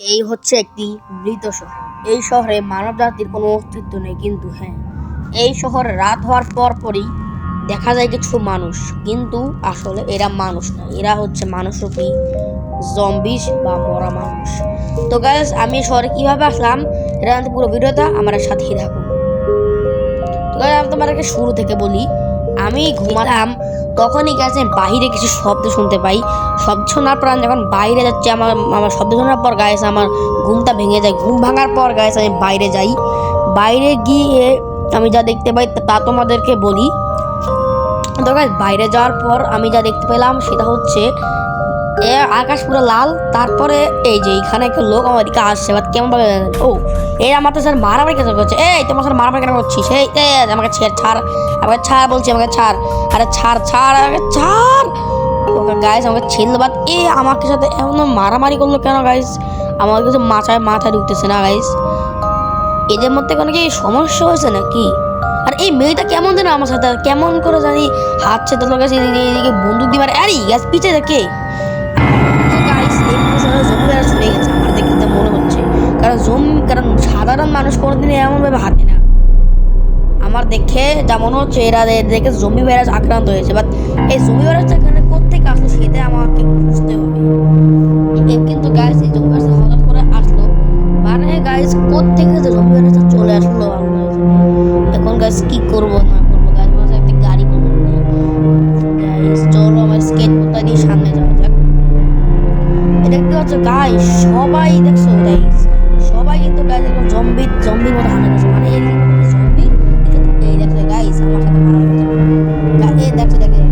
এই হচ্ছে একটি মৃত শহর। এই শহরে মানব জাতির কোনো অস্তিত্ব নেই কিন্তু হ্যাঁ এই শহরে রাত হওয়ার পর পরই দেখা যায় কিছু মানুষ কিন্তু আসলে এরা মানুষ না। এরা হচ্ছে মানুষরূপী জম্বিস বা মরা মানুষ। তো গাইস আমি শহরে কীভাবে আসলাম এটা জানতে পুরো ভিডিওটা আমার সাথেই থাকুন। তো guys, আমি তোমাদেরকে শুরু থেকে বলি আমি ঘুমালাম তখনই গেছে বাইরে কিছু শব্দ শুনতে পাই। শব্দ শোনার পর আমি যখন বাইরে যাচ্ছি, আমার আমার শব্দ শোনার পর গায়েছে আমার ঘুমটা ভেঙে যায়। ঘুম ভাঙার পর গায়েছে আমি বাইরে যাই। বাইরে গিয়ে আমি যা দেখতে পাই, তা তোমাদেরকে বলি। তো বাইরে যাওয়ার পর আমি যা দেখতে পেলাম, সেটা হচ্ছে আকাশ পুরো লাল, তারপরে এই যে এখানে একটা লোক আমার দিকে আসছে বাট কেমন ভাবে ও এই আমার তো স্যার মারামারি কেন করছে? এই, তোমার সাথে মারামারি কেন করছিস? এই আমাকে ছেড় ছাড়, আমাকে ছাড় বলছি, আমাকে ছাড়। আরে ছাড় ছাড়, আমাকে ছাড়। গাইস আমাকে ছেড়ে বাট এ, আমাকে সাথে এমন মারামারি করল কেন গাইস আমার কিছু মাথায় মাথায় ঢুকতেছে না গাইস এদের মধ্যে কোনো কি সমস্যা হয়েছে নাকি? আর এই মেয়েটা কেমন যেন আমার সাথে কেমন করে জানি হাত ছেড়ে তোর কাছে এদিকে বন্দুক দিয়ে মারে। আরে গ্যাস পিছিয়ে দেখে মানুষ কোনোদিন এমনভাবে হাতে না। আমার দেখে যা মনে হচ্ছে এরা দেখে জমি ভাইরাস আক্রান্ত হয়েছে বাট এই জমি ভাইরাসটা এখানে কোথেকে আসলো সেটা আমাকে বুঝতে হবে। কিন্তু গাইস এই জমি ভাইরাস হঠাৎ করে আসলো মানে গাইস কোথেকে যে জমি ভাইরাসটা চলে আসলো এখন গাইস কি করব না করব? গাইস একটা গাড়ি করব গাইস চলো আমার স্কেট বোর্ডটা নিয়ে সামনে যাওয়া যাক। দেখতে পাচ্ছ গাইস জম্বি জম্বির মতো হানা করছে মানে এই জম্বি এই দেখো গাইস আমার সাথে করছে। এই দেখো, দেখে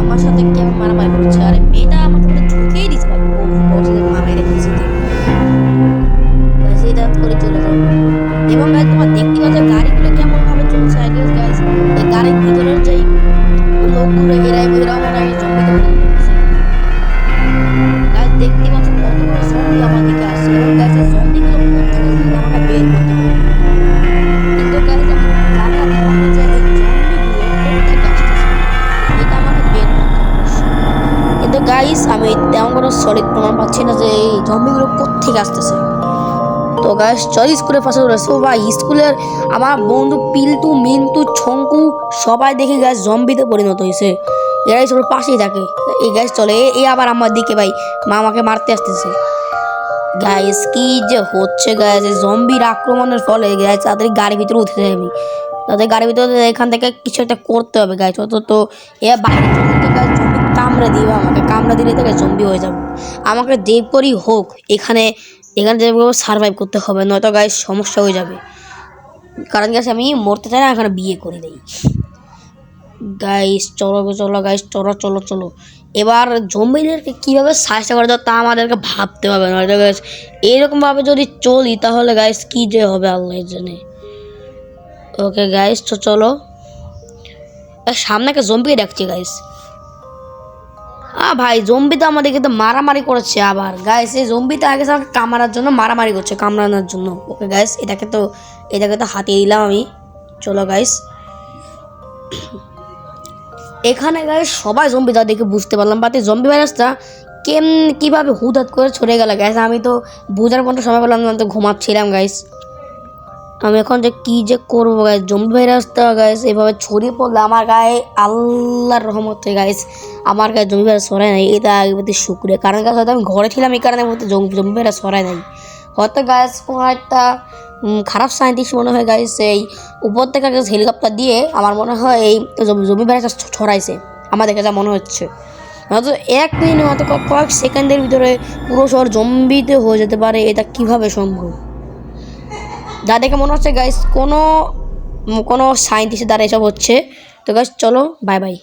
আমার সাথে কেমন মারামারি করছে, আরে মেয়েটা আমার সাথে ঠুকেই দিচ্ছে ভাই। ওর সাথে রেখেছে এটা করে চলে যাবে এবং গাইস তোমার দেখতে পাচ্ছে গাড়িগুলো পাচ্ছি না যে এই জম্বিগুলো কোথেকে আসতেছে। তো গাইস চল স্কুলের পাশে রয়েছে ভাই স্কুলের আমার বন্ধু পিলটু, মিন্টু, ছঙ্কু সবাই দেখে গাছ জম্বিতে পরিণত হয়েছে। এরাই সবার পাশেই থাকে। এই গাছ চলে। এ- এ আবার আমার দিকে ভাই। মা আমাকে মারতে আসতেছে। গাইস কি যে হচ্ছে গাইস জম্বির আক্রমণের ফলে গাইস তাদের গাড়ির ভিতরে উঠে যাই আমি। তাদের গাড়ির ভিতরে এখান থেকে কিছু একটা করতে হবে গাইস অত তো এ বাইরে কামড়ে দিবে আমাকে। কামড়ে দিলে তো জম্বি হয়ে যাব। আমাকে দেব করেই হোক, এখানে এখানে যেভাবে সার্ভাইভ করতে হবে, নয়তো গাইস সমস্যা হয়ে যাবে। কারণ গাছ আমি মরতে চাই না এখানে বিয়ে করে দিই। গাইস চলো চলো গাইস চলো চলো চলো। এবার জম্বিদেরকে কীভাবে সাহায্য করা যায় তা আমাদেরকে ভাবতে হবে। নয়তো গাইস এইরকমভাবে যদি চলি তাহলে গাইস কী যে হবে, আল্লাহ জানে। ওকে গাইস তো চলো। সামনে একটা জম্বিকে দেখছি গাইস আ, ভাই জম্বি তো আমাদেরকে তো মারামারি করেছে আবার। গাইস এই জম্বি তো আগে আমাকে কামড়ার জন্য মারামারি করছে, কামড়ানোর জন্য। ওকে গাইস এটাকে তো এটাকে তো হাতিয়ে দিলাম আমি। চলো গাইস এখানে গাইস সবাই জম্বি যা দেখে বুঝতে পারলাম এই জম্বি ভাইরাসটা কেম, কীভাবে হুদাত করে ছড়ে গেল গাইস আমি তো বোঝার মতো সময় পেলাম না তো ঘুমাচ্ছিলাম গাইস আমি এখন যে কি যে করব গাইস জম্বি ভাইরাসটা গাইস এভাবে ছড়িয়ে পড়লে আমার গায়ে আল্লাহর রহমতে গাইস আমার গায়ে জম্বি ভাইরাস সরাই নাই। এটা প্রতি শুক্রিয়া। কারণ গাছ হয়তো আমি ঘরে ছিলাম, এই কারণে বলতে জম্বি ভাইরাস সরাই নাই। হয়তো গাইস কোনো একটা খারাপ সায়েন্টিস্ট মনে হয় গাইস এই উপর থেকে গাইস হেলিকপ্টার দিয়ে আমার মনে হয় এই জম- জম্বি ভাইরাস ছড়াইছে। আমার দেখে যা মনে হচ্ছে। হয়তো এক মিনিট, হয়তো কয়েক সেকেন্ডের ভিতরে পুরো শহর জম্বিতে হয়ে যেতে পারে। এটা কীভাবে সম্ভব? যা দেখে মনে হচ্ছে গাইস কোনো কোনো সায়েন্টিস্টের দ্বারা এসব হচ্ছে। তো গাইস চলো বাই বাই